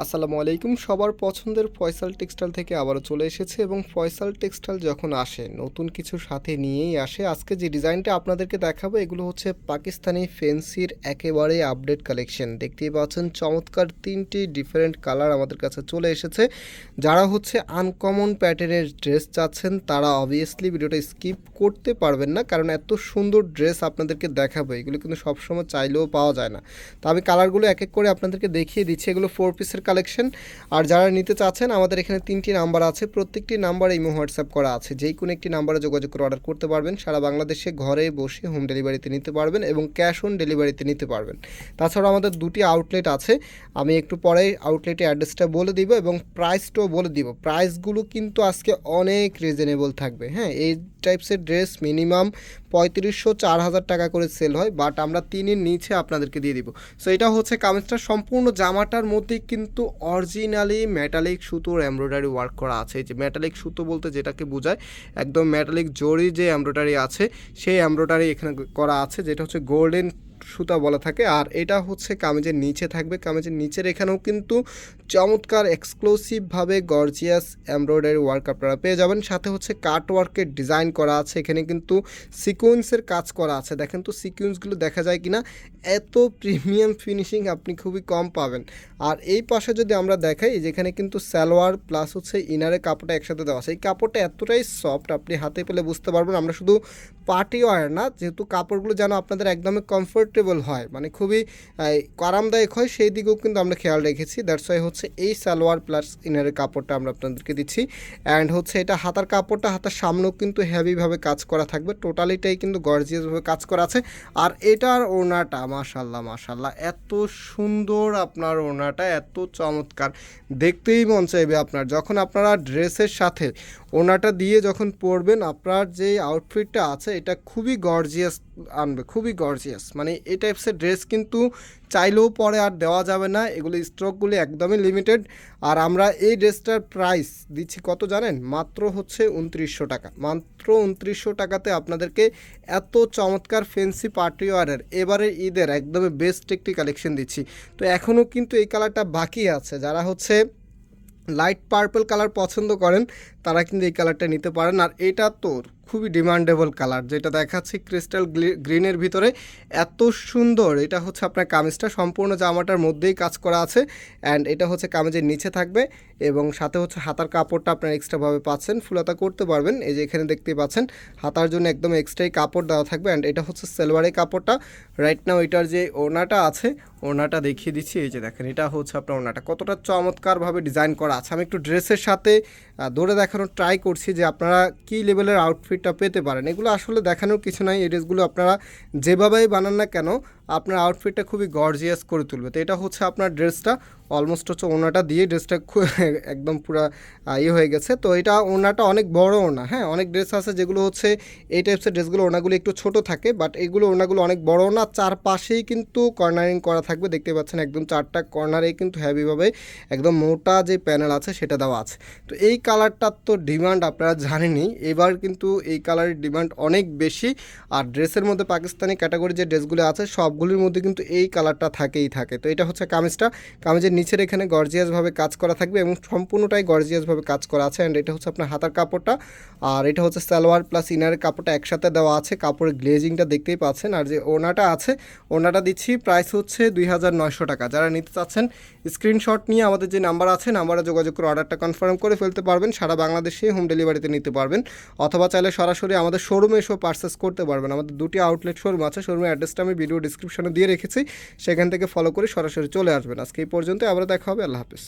আসসালামু আলাইকুম। সবার পছন্দের ফয়সাল টেক্সটাইল থেকে আবারও চলে এসেছে এবং ফয়সাল টেক্সটাইল যখন আসে, নতুন কিছু সাথে নিয়েই আসে। আজকে যে ডিজাইনটা আপনাদেরকে দেখাবো, এগুলো হচ্ছে পাকিস্তানি ফেন্সির একেবারে আপডেট কালেকশন। দেখতেই পাচ্ছেন, চমৎকার তিনটি ডিফারেন্ট কালার আমাদের কাছে চলে এসেছে। যারা হচ্ছে আনকমন প্যাটার্নের ড্রেস চাচ্ছেন, তারা অবভিয়াসলি ভিডিওটা স্কিপ করতে পারবেন না, কারণ এত সুন্দর ড্রেস আপনাদেরকে দেখাবো। এগুলো কিন্তু সবসময় চাইলেও পাওয়া যায় না। তো আমি কালারগুলো এক এক করে আপনাদেরকে দেখিয়ে দিচ্ছি। এগুলো ফোর পিসের কালেকশন। আর যারা নিতে চাচ্ছেন, আমাদের এখানে তিনটি নাম্বার আছে। প্রত্যেকটি নাম্বারে ইমো হোয়াটসঅ্যাপ করা আছে। যেই কোনো একটি নাম্বারে যোগাযোগ করে অর্ডার করতে পারবেন। সারা বাংলাদেশে ঘরে বসে হোম ডেলিভারিতে নিতে পারবেন এবং ক্যাশ অন ডেলিভারিতে নিতে পারবেন। তাছাড়া আমাদের দুটি আউটলেট আছে। আমি একটু পরে আউটলেটের অ্যাড্রেসটা বলে দিব এবং প্রাইসটাও বলে দিব। প্রাইসগুলো কিন্তু আজকে অনেক রিজনেবল থাকবে। হ্যাঁ এই টাইপসের ড্রেস মিনিমাম পঁয়ত্রিশশো, চার হাজার টাকা করে সেল হয় বাট আমরা তিনের নিচে আপনাদেরকে দিয়ে দিব। সো এটা হচ্ছে কামিজটা, সম্পূর্ণ জামাটার মধ্যে কিন্তু অরিজিনালি মেটালিক সুতোর এমব্রয়ডারি ওয়ার্ক করা আছে। যে মেটালিক সুতো বলতে যেটাকে বোঝায়, একদম মেটালিক জরি যে এমব্রয়ডারি আছে, সেই এমব্রয়ডারি এখানে করা আছে, যেটা হচ্ছে গোল্ডেন সুতা বলা থাকে। আর এটা হচ্ছে কামিজের নিচে থাকবে। কামিজের নিচের এখানেও কিন্তু চমৎকার এক্সক্লুসিভভাবে গর্জিয়াস এমব্রয়ডারি ওয়ার্ক আপনারা পেয়ে যাবেন। সাথে হচ্ছে কাট ওয়ার্কের ডিজাইন করা আছে। এখানে কিন্তু সিকোয়েন্সের কাজ করা আছে। দেখেন তো সিকোয়েন্সগুলো দেখা যায় কিনা? এত প্রিমিয়াম ফিনিশিং আপনি খুবই কম পাবেন। আর এই পাশে যদি আমরা দেখাই যেখানে কিন্তু সালোয়ার প্লাস হচ্ছে ইনারের কাপড়টা একসাথে দেওয়া আছে। এই কাপড়টা এতটাই সফট আপনি হাতে পেলে বুঝতে পারবেন। আমরা শুধু পার্টি ওয়ার না, যেহেতু কাপড়গুলো যেন আপনাদের একদমই কমফোর্টেবল হয়। মানে খুবই আরামদায়ক হয়, সেই দিকেও কিন্তু আমরা খেয়াল রেখেছি। দ্যাটস ওয়াই হচ্ছে এই সালোয়ার প্লাস ইনারের কাপড়টা আমরা আপনাদেরকে দিচ্ছি। অ্যান্ড হচ্ছে এটা হাতার কাপড়টা, হাতার সামনেও কিন্তু হেভিভাবে কাজ করা থাকবে। টোটালিটাই কিন্তু গর্জিয়াসভাবে কাজ করা আছে। আর এটার ওড়নাটা মাশাল্লাহ মাশাল্লাহ এত সুন্দর আপনার ওড়নাটা, এত চমৎকার। দেখতেই মন চাইবে আপনার। যখন আপনারা ড্রেসের সাথে ওড়নাটা দিয়ে যখন পরবেন, আপনার যে আউটফিটটা আছে, এটা খুবই গর্জিয়াস আনবে, খুবই গর্জিয়াস মানে এই টাইপসের ড্রেস কিন্তু চাইলেও পরে আর দেওয়া যাবে না। এগুলো স্টকগুলি একদমই লিমিটেড আর আমরা এই ড্রেসটার প্রাইস দিচ্ছি কত জানেন? মাত্র হচ্ছে উনত্রিশশো টাকা। মাত্র উনত্রিশশো টাকাতে আপনাদেরকে এত চমৎকার ফেন্সি পার্টি ওয়ারের এবারে ঈদের একদমই বেস্ট একটি কালেকশন দিচ্ছি। তো এখনও কিন্তু এই কালারটা বাকি আছে। যারা হচ্ছে লাইট পার্পল কালার পছন্দ করেন, তারা কিন্তু এই কালারটা নিতে পারেন। আর এটা তো খুবই ডিমান্ডেবল কালার যেটা দেখাচ্ছি ক্রিস্টাল গ্রিনের ভিতরে। এত সুন্দর, এটা হচ্ছে আপনার কামিজটা, সম্পূর্ণ জামাটার মধ্যেই কাজ করা আছে। অ্যান্ড এটা হচ্ছে কামিজের নিচে থাকবে এবং সাথে হচ্ছে হাতার কাপড়টা আপনার এক্সট্রাভাবে পাচ্ছেন, ফুলাতা করতে পারবেন। এই যে এখানে দেখতেই পাচ্ছেন, হাতার জন্য একদম এক্সট্রাই কাপড় দেওয়া থাকবে। অ্যান্ড এটা হচ্ছে সেলভারের কাপড়টা। রাইট নাও এটার যে ওনাটা আছে ওনাটা দেখিয়ে দিচ্ছি। এই যে দেখেন, এটা হচ্ছে আপনার ওনাটা কতটা চমৎকারভাবে ডিজাইন করা আছে। আমি একটু ড্রেসের সাথে ধরে দেখানোর ট্রাই করছি যে আপনারা কী লেভেলের আউটফিটটা পেতে পারেন। এগুলো আসলে দেখানোর কিছু নাই, এই আপনারা যেভাবেই বানান না কেন আপনার আউটফিটটা খুবই গর্জিয়াস করে তুলবে। তো এটা হচ্ছে আপনার ড্রেসটা অলমোস্ট হচ্ছে ওনাটা দিয়ে ড্রেসটা একদম পুরা ইয়ে হয়ে গেছে। তো এটা ওনাটা অনেক বড় ওনা হ্যাঁ? অনেক ড্রেস আছে যেগুলো হচ্ছে এই টাইপসের ড্রেসগুলো ওনাগুলো একটু ছোট থাকে বাট এগুলো ওনাগুলো অনেক বড় না। চারপাশেই কিন্তু কর্নারিং করা থাকবে। দেখতে পাচ্ছেন একদম চারটা কর্নারেই কিন্তু হ্যাভিভাবে একদম মোটা যে প্যানেল আছে সেটা দেওয়া আছে। তো এই কালারটার তো ডিমান্ড আপনারা জানেনই। এবার কিন্তু এই কালারের ডিমান্ড অনেক বেশি। আর ড্রেসের মধ্যে পাকিস্তানি ক্যাটাগরি যে ড্রেসগুলো আছে সবগুলির মধ্যে কিন্তু এই কালারটা থাকেই থাকে। তো এটা হচ্ছে কামিজটা। কামিজের নিচের এখানে গর্জিয়াসভাবে কাজ করা থাকবে এবং সম্পূর্ণটাই গর্জিয়াসভাবে কাজ করা আছে। অ্যান্ড এটা হচ্ছে আপনার হাতার কাপড়টা। আর এটা হচ্ছে সালোয়ার প্লাস ইনারের কাপড়টা একসাথে দেওয়া আছে। কাপড়ের গ্লেজিংটা দেখতেই পাচ্ছেন। আর যে ওনাটা আছে ওনাটা দিচ্ছি প্রাইস হচ্ছে দুই হাজার নয়শো টাকা। যারা নিতে চাচ্ছেন স্ক্রিনশট নিয়ে আমাদের যে নাম্বার আছে নাম্বারে যোগাযোগ করে অর্ডারটা কনফার্ম করে ফেলতে পারবেন। সারা বাংলাদেশে হোম ডেলিভারিতে নিতে পারবেন। অথবা চাইলে সরাসরি আমাদের শোরুমে এসেও পার্সেস করতে পারবেন। আমাদের দুটি আউটলেট শোরুম আছে। শোরুমের অ্যাড্রেসটা আমি ভিডিও ডিসক্রিপশনে দিয়ে রেখেছি, সেখান থেকে ফলো করে সরাসরি চলে আসবেন। আজকে এই পর্যন্ত আবার দেখা হবে, আল্লাহ হাফিজ।